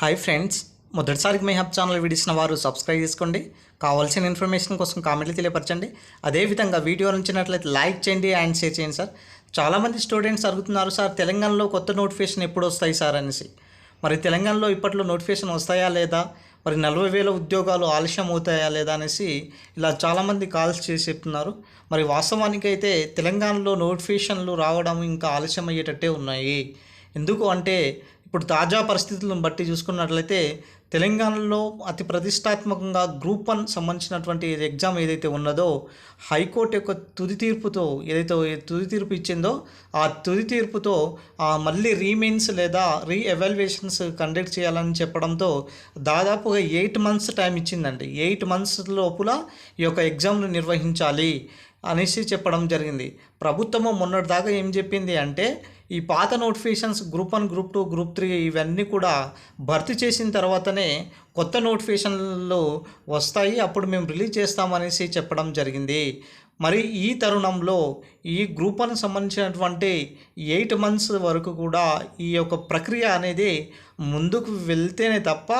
Hi friends మొదటిసారికి మీ hub channel వీడిసిన వారు సబ్స్క్రైబ్ చేసుకోండి. కావాల్సిన ఇన్ఫర్మేషన్ కోసం కామెంట్లు తెలియపరచండి. అదేవిధంగా వీడియో నచ్చినట్లయితే లైక్ చేయండి అండ్ షేర్ చేయండి సార్ చాలామంది స్టూడెంట్స్ అడుగుతున్నారు సార్ తెలంగాణలో కొత్త నోటిఫికేషన్ ఎప్పుడు వస్తాయి సార్ అనేసి. మరి తెలంగాణలో ఇప్పట్లో నోటిఫికేషన్ వస్తాయా లేదా? మరి నలభై వేల ఉద్యోగాలు ఆలస్యం అవుతాయా లేదా అనేసి ఇలా చాలామంది కాల్స్ చేసి చెప్తున్నారు. మరి వాస్తవానికి అయితే తెలంగాణలో నోటిఫికేషన్లు రావడం ఇంకా ఆలస్యం అయ్యేటట్టే ఉన్నాయి. ఎందుకు అంటే ఇప్పుడు తాజా పరిస్థితులను బట్టి చూసుకున్నట్లయితే తెలంగాణలో అతి ప్రతిష్టాత్మకంగా గ్రూప్ వన్ సంబంధించినటువంటి ఎగ్జామ్ ఏదైతే ఉన్నదో హైకోర్టు యొక్క తుది తీర్పుతో ఏదైతే తుది తీర్పు ఇచ్చిందో ఆ తుది తీర్పుతో ఆ మళ్ళీ రీమెయిన్స్ లేదా రీ ఎవాల్యుయేషన్స్ కండక్ట్ చేయాలని చెప్పడంతో దాదాపుగా ఎయిట్ మంత్స్ టైం ఇచ్చిందండి. ఎయిట్ మంత్స్ లోపల ఈ యొక్క ఎగ్జామ్ను నిర్వహించాలి అనేసి చెప్పడం జరిగింది. ప్రభుత్వము మొన్నటిదాకా ఏం చెప్పింది అంటే ఈ పాత notifications group one group two group three ఇవన్నీ కూడా భర్తీ చేసిన తర్వాతనే కొత్త నోటిఫికేషన్లు వస్తాయి. అప్పుడు మేము రిలీజ్ చేస్తామనేసి చెప్పడం జరిగింది. మరి ఈ తరుణంలో ఈ గ్రూప్ వన్ సంబంధించినటువంటి ఎయిట్ మంత్స్ వరకు కూడా ఈ యొక్క ప్రక్రియ అనేది ముందుకు వెళ్తేనే తప్ప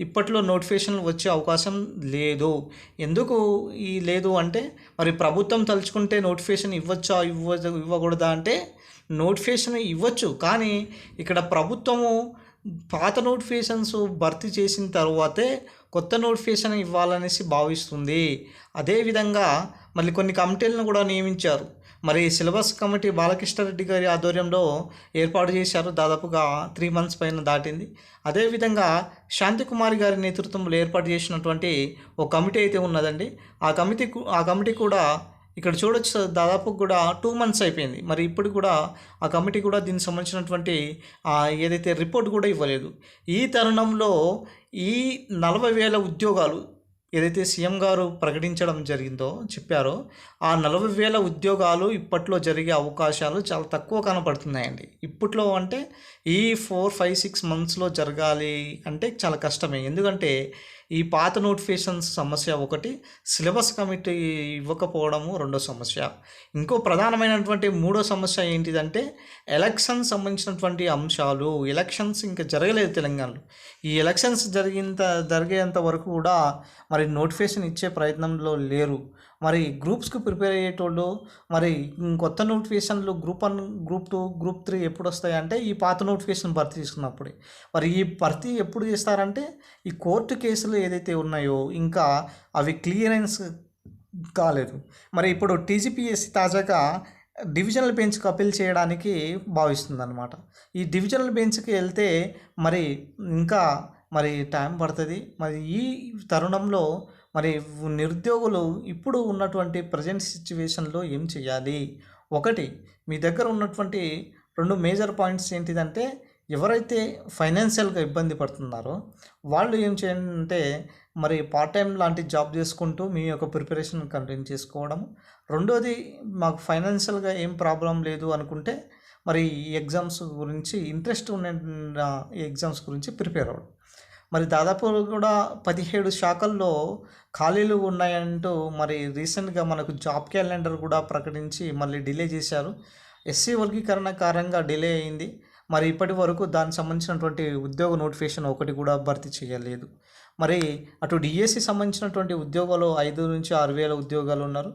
ఇప్పట్లో నోటిఫికేషన్లు వచ్చే అవకాశం లేదు. ఎందుకు ఈ లేదు అంటే మరి ప్రభుత్వం తలుచుకుంటే నోటిఫికేషన్ ఇవ్వచ్చా ఇవ్వ ఇవ్వకూడదా అంటే నోటిఫికేషన్ ఇవ్వచ్చు. కానీ ఇక్కడ ప్రభుత్వము పాత నోటిఫికేషన్స్ భర్తీ చేసిన తర్వాతే కొత్త నోటిఫికేషన్ ఇవ్వాలనేసి భావిస్తుంది. అదేవిధంగా మళ్ళీ కొన్ని కమిటీలను కూడా నియమించారు. మరి సిలబస్ కమిటీ బాలకృష్ణారెడ్డి గారి ఆధ్వర్యంలో ఏర్పాటు చేశారు. దాదాపుగా త్రీ మంత్స్ పైన దాటింది. అదేవిధంగా శాంతికుమారి గారి నేతృత్వంలో ఏర్పాటు చేసినటువంటి ఒక కమిటీ అయితే ఉన్నదండి. ఆ కమిటీ ఆ కమిటీ కూడా ఇక్కడ చూడొచ్చు దాదాపు కూడా టూ మంత్స్ అయిపోయింది. మరి ఇప్పుడు కూడా ఆ కమిటీ కూడా దీనికి సంబంధించినటువంటి ఏదైతే రిపోర్ట్ కూడా ఇవ్వలేదు. ఈ తరుణంలో ఈ నలభై వేల ఉద్యోగాలు ఏదైతే సీఎం గారు ప్రకటించడం జరిగిందో చెప్పారో ఆ నలభై వేల ఉద్యోగాలు ఇప్పట్లో జరిగే అవకాశాలు చాలా తక్కువ కనపడుతున్నాయండి. ఇప్పట్లో అంటే ఈ ఫోర్ ఫైవ్ సిక్స్ మంత్స్లో జరగాలి అంటే చాలా కష్టమే. ఎందుకంటే ఈ పాత నోటిఫికేషన్స్ సమస్య ఒకటి సిలబస్ కమిటీ ఇవ్వకపోవడము రెండో సమస్య. ఇంకో ప్రధానమైనటువంటి మూడో సమస్య ఏంటిదంటే ఎలక్షన్ సంబంధించినటువంటి అంశాలు ఎలక్షన్స్ ఇంకా జరగలేదు తెలంగాణలో. ఈ ఎలక్షన్స్ జరిగినంత జరిగేంత వరకు కూడా మరి నోటిఫికేషన్ ఇచ్చే ప్రయత్నంలో లేరు. మరి గ్రూప్స్కి ప్రిపేర్ అయ్యేటోళ్ళు మరి కొత్త నోటిఫికేషన్లు group one group two group three ఎప్పుడు వస్తాయి అంటే ఈ పాత నోటిఫికేషన్ భర్తీ తీసుకున్నప్పుడే. మరి ఈ భర్తీ ఎప్పుడు చేస్తారంటే ఈ కోర్టు కేసులు ఏదైతే ఉన్నాయో ఇంకా అవి క్లియరెన్స్ కాలేదు. మరి ఇప్పుడు టీజీపీఎస్సీ తాజాగా డివిజనల్ బెంచ్కి అప్పీల్ చేయడానికి భావిస్తుంది అనమాట ఈ డివిజనల్ బెంచ్కి వెళ్తే మరి ఇంకా మరి టైం పడుతుంది. మరి ఈ తరుణంలో మరి నిరుద్యోగులు ఇప్పుడు ఉన్నటువంటి ప్రజెంట్ సిచ్యువేషన్లో ఏం చేయాలి? ఒకటి మీ దగ్గర ఉన్నటువంటి రెండు మేజర్ పాయింట్స్ ఏంటిదంటే ఎవరైతే ఫైనాన్షియల్గా ఇబ్బంది పడుతున్నారో వాళ్ళు ఏం చేయాలంటే మరి పార్ట్ టైం లాంటి జాబ్ చేసుకుంటూ మీ యొక్క ప్రిపరేషన్ కంటిన్యూ చేసుకోవడం. రెండోది మాకు ఫైనాన్షియల్గా ఏం ప్రాబ్లం లేదు అనుకుంటే మరి ఈ ఎగ్జామ్స్ గురించి ఇంట్రెస్ట్ ఉన్న ఎగ్జామ్స్ గురించి ప్రిపేర్ అవ్వడం. మరి దాదాపు కూడా పదిహేడు శాఖల్లో ఖాళీలు ఉన్నాయంటూ మరి రీసెంట్గా మనకు జాబ్ క్యాలెండర్ కూడా ప్రకటించి మళ్ళీ డిలే చేశారు. ఎస్సీ వర్గీకరణ కారణంగా డిలే అయింది. మరి ఇప్పటి వరకు దానికి సంబంధించినటువంటి ఉద్యోగ నోటిఫికేషన్ ఒకటి కూడా భర్తీ చేయలేదు. మరి అటు డిఎస్సి సంబంధించినటువంటి ఉద్యోగాలు ఐదు నుంచి ఆరు వేల ఉద్యోగాలు ఉన్నారు.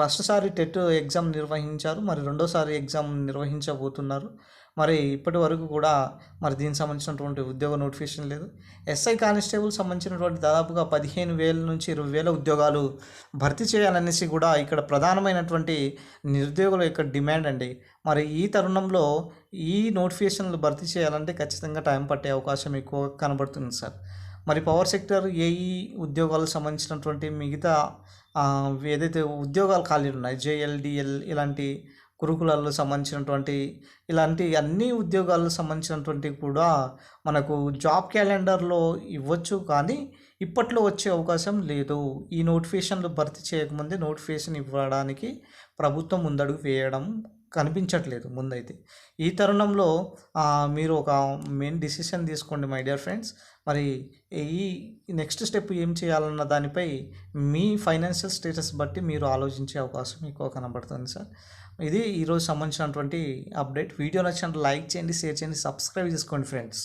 ఫస్ట్ సారి టెట్ ఎగ్జామ్ నిర్వహించారు. మరి రెండోసారి ఎగ్జామ్ నిర్వహించబోతున్నారు. మరి ఇప్పటి వరకు కూడా మరి దీనికి సంబంధించినటువంటి ఉద్యోగ నోటిఫికేషన్ లేదు. ఎస్ఐ కానిస్టేబుల్ సంబంధించినటువంటి దాదాపుగా పదిహేను వేల నుంచి ఇరవై వేల ఉద్యోగాలు భర్తీ చేయాలనేసి కూడా ఇక్కడ ప్రధానమైనటువంటి నిరుద్యోగుల యొక్క డిమాండ్ అండి. మరి ఈ తరుణంలో ఈ నోటిఫికేషన్లు భర్తీ చేయాలంటే ఖచ్చితంగా టైం పట్టే అవకాశం ఎక్కువ కనబడుతుంది సార్. మరి పవర్ సెక్టర్ ఏఈ ఉద్యోగాలకు సంబంధించినటువంటి మిగతా ఏదైతే ఉద్యోగాలు ఖాళీలు ఉన్నాయి జేఎల్డిఎల్ ఇలాంటి గురుకులాలకు సంబంధించినటువంటి ఇలాంటి అన్ని ఉద్యోగాలకు సంబంధించినటువంటి కూడా మనకు జాబ్ క్యాలెండర్లో ఇవ్వచ్చు కానీ ఇప్పట్లో వచ్చే అవకాశం లేదు. ఈ నోటిఫికేషన్లు భర్తీ చేయకముందే నోటిఫికేషన్ ఇవ్వడానికి ప్రభుత్వం ముందడుగు వేయడం కనిపించట్లేదు ముందైతే. ఈ తరుణంలో మీరు ఒక మెయిన్ డిసిషన్ తీసుకోండి మై డియర్ ఫ్రెండ్స్. మరి ఈ నెక్స్ట్ స్టెప్ ఏం చేయాలన్న దానిపై మీ ఫైనాన్షియల్ స్టేటస్ బట్టి మీరు ఆలోచించే అవకాశం ఎక్కువ కనబడుతుంది సార్. ఇది ఈరోజు సంబంధించినటువంటి అప్డేట్. వీడియో నచ్చినట్టు లైక్ చేయండి షేర్ చేయండి సబ్స్క్రైబ్ చేసుకోండి ఫ్రెండ్స్.